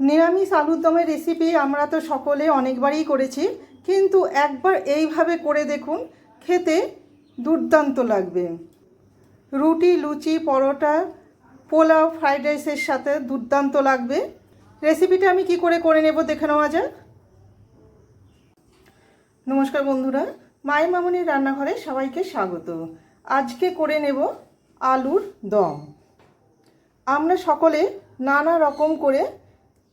নিরামিষ আলুর দমের রেসিপি আমরা তো সকলে অনেকবারই করেছি, কিন্তু একবার এইভাবে করে দেখুন, খেতে দুর্দান্ত লাগবে। রুটি, লুচি, পরোটা, পোলাও, ফ্রাইড রাইসের সাথে দুর্দান্ত লাগবে। রেসিপিটা আমি কি করে করে নেব দেখে নেওয়া যাক। নমস্কার বন্ধুরা, মায়ের মামনির রান্নাঘরে সবাইকে স্বাগত। আজকে করে নেব আলুর দম। আমরা সকলে নানা রকম করে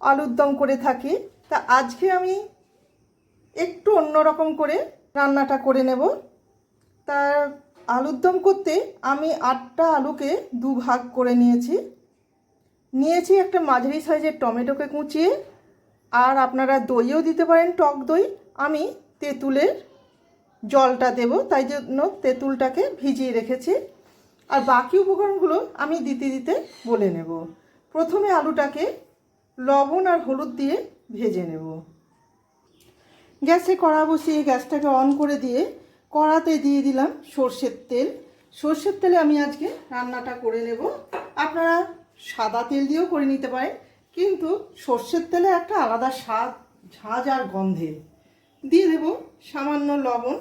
আলুর দম করে থাকি। তা আজকে আমি একটু অন্যরকম করে রান্নাটা করে নেব। তা আলুর দম করতে আমি আটটা আলুকে দু ভাগ করে নিয়েছি। নিয়েছি একটা মাঝারি সাইজের টমেটোকে কুচিয়ে, আর আপনারা দইও দিতে পারেন টক দই। আমি তেঁতুলের জলটা দেব, তাই জন্য তেঁতুলটাকে ভিজিয়ে রেখেছি। আর বাকি উপকরণগুলো আমি দিতে দিতে বলে নেব। প্রথমে আলুটাকে লবণ আর হলুদ দিয়ে ভেজে নেব। গ্যাসে কড়া বসিয়ে গ্যাসটাকে অন করে দিয়ে কড়াতে দিয়ে দিলাম সর্ষের তেল। সর্ষের তেলে আমি আজকে রান্নাটা করে নেব। আপনারা সাদা তেল দিয়েও করে নিতে পারেন, কিন্তু সর্ষের তেলে একটা আলাদা স্বাদ, ঝাঁজ আর গন্ধে। দিয়ে দেব সামান্য লবণ।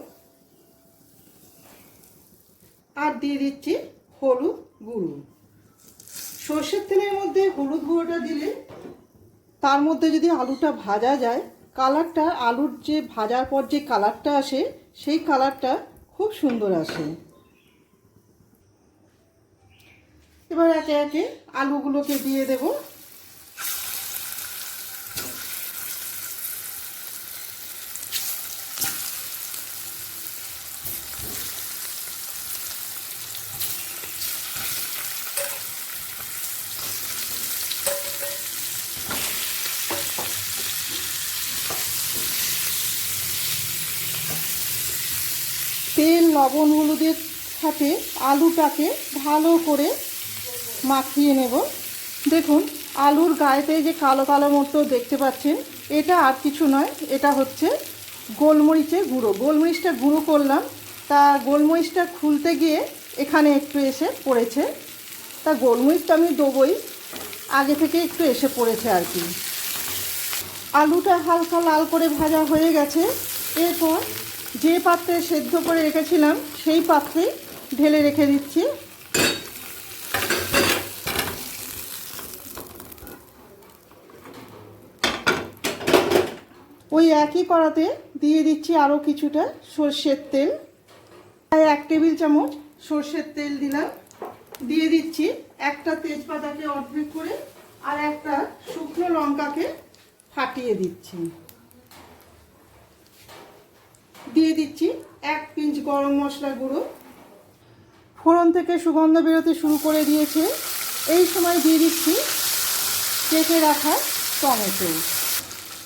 আর দিয়ে দিচ্ছি হলুদ গুঁড়ো। সর্ষের তেলের মধ্যে হলুদ গুঁড়োটা দিলে তার মধ্যে যদি আলুটা ভাজা যায়, কালারটা, আলুর যে ভাজার পর যে কালারটা আসে, সেই কালারটা খুব সুন্দর আসে। এবার একে একে আলুগুলোকে দিয়ে দেব। তেল, লবণ, হলুদের সাথে আলুটাকে ভালো করে মাখিয়ে নেব। দেখুন, আলুর গায়েতে যে কালো কালো মতো দেখতে পাচ্ছেন, এটা আর কিছু নয়, এটা হচ্ছে গোলমরিচের গুঁড়ো। গোলমরিচটা গুঁড়ো করলাম, তা গোলমরিচটা খুলতে গিয়ে এখানে একটু এসে পড়েছে। তা গোলমরিচটা আমি দেবই, আগে থেকে একটু এসে পড়েছে আর কি। আলুটা হালকা লাল করে ভাজা হয়ে গেছে, এরপর যে পাত্রে সেদ্ধ করে রেখেছিলাম, সেই পাত্রে ঢেলে রেখে দিচ্ছি। ওই একই কড়াতে দিয়ে দিচ্ছি আরও কিছুটা সর্ষের তেল। প্রায় এক টেবিল চামচ সর্ষের তেল দিলাম। দিয়ে দিচ্ছি একটা তেজপাতাকে অর্ধেক করে আর একটা শুকনো লঙ্কাকে ফাটিয়ে দিচ্ছি। দিয়ে দিচ্ছি এক পিঞ্চ গরম মশলা গুঁড়ো। ফোড়ন থেকে সুগন্ধ বেরোতে শুরু করে দিয়েছে। এই সময় দিয়ে দিচ্ছি কেটে রাখা টমেটো।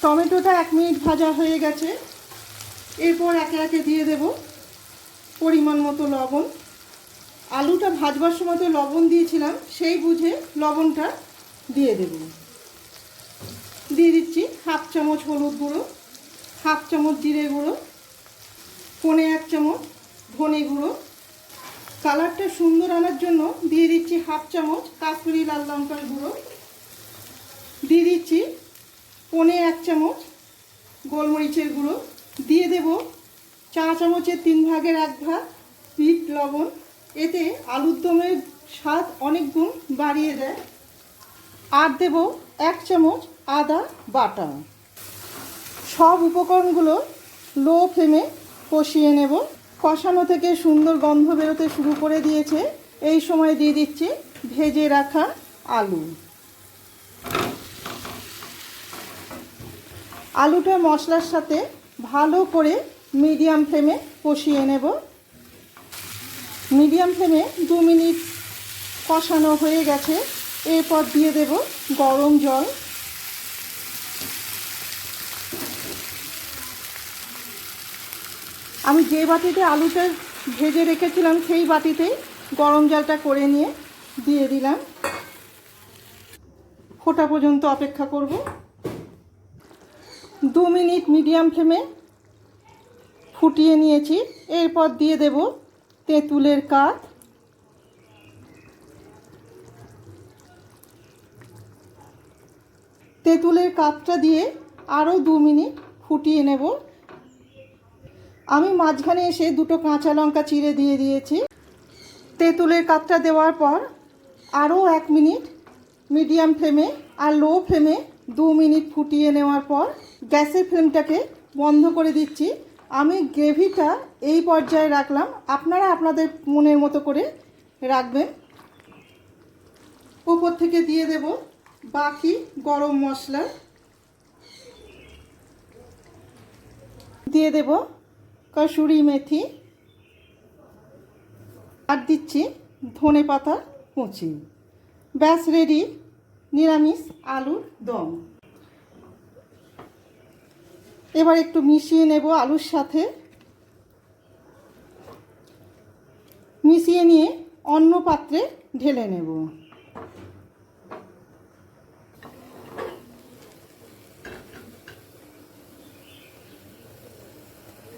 টমেটোটা এক মিনিট ভাজা হয়ে গেছে। এরপর একে একে দিয়ে দেব পরিমাণ মতো লবণ। আলুটা ভাজবার সময় তো লবণ দিয়েছিলাম, সেই বুঝে লবণটা দিয়ে দেব। দিয়ে দিচ্ছি হাফ চামচ হলুদ গুঁড়ো, হাফ চামচ জিরে গুঁড়ো পনে এক চামচ ধনে গুঁড়ো। কালারটা সুন্দর আনার জন্য দিয়ে দিচ্ছি হাফ চামচ কাশ্মীরি লাল লঙ্কার গুঁড়ো। দিয়ে দিচ্ছি পনে এক চামচ গোলমরিচের গুঁড়ো। দিয়ে দেব চা চামচের তিন ভাগের এক ভাগ বিট লবণ। এতে আলুর দমের স্বাদ অনেক গুণ বাড়িয়ে দেয়। আর দেব এক চামচ আদা বাটা। সব উপকরণগুলো লো ফ্লেমে কষিয়ে নেব। কষানো থেকে সুন্দর গন্ধ বেরোতে শুরু করে দিয়েছে। এই সময় দিয়ে দিচ্ছি ভেজে রাখা আলু। আলুটা মশলার সাথে ভালো করে মিডিয়াম ফ্লেমে কষিয়ে নেব। মিডিয়াম ফ্লেমে দু মিনিট কষানো হয়ে গেছে। এরপর দিয়ে দেব গরম জল। আমি যে বাটিতে আলুটা ভেজে রেখেছিলাম, সেই বাটিতেই গরম জলটা করে নিয়ে দিয়ে দিলাম। ফোটা পর্যন্ত অপেক্ষা করব। দু মিনিট মিডিয়াম ফ্লেমে ফুটিয়ে নিয়েছি। এরপর দিয়ে দেব তেঁতুলের কাঠ। তেঁতুলের কাতটা দিয়ে আরও দু মিনিট ফুটিয়ে নেব। আমি মাঝখানে এসে দুটো কাঁচা লঙ্কা চিড়ে দিয়ে দিয়েছি। তেঁতুলের কাতটা দেওয়ার পর আরও এক মিনিট মিডিয়াম ফ্লেমে আর লো ফ্লেমে দু মিনিট ফুটিয়ে নেওয়ার পর গ্যাসের ফ্লেমটাকে বন্ধ করে দিচ্ছি। আমি গ্রেভিটা এই পর্যায়ে রাখলাম। আপনারা আপনাদের মনের মতো করে রাখবেন। উপর থেকে দিয়ে দেব বাকি গরম মশলা। দিয়ে দেব কসুরি মেথি, আর দিচ্ছি ধনে পাতা কুচি। ব্যাস রেডি নিরামিষ আলুর দম। এবার একটু মিশিয়ে নেব আলুর সাথে। মিশিয়ে নিয়ে অন্য পাত্রে ঢেলে নেব।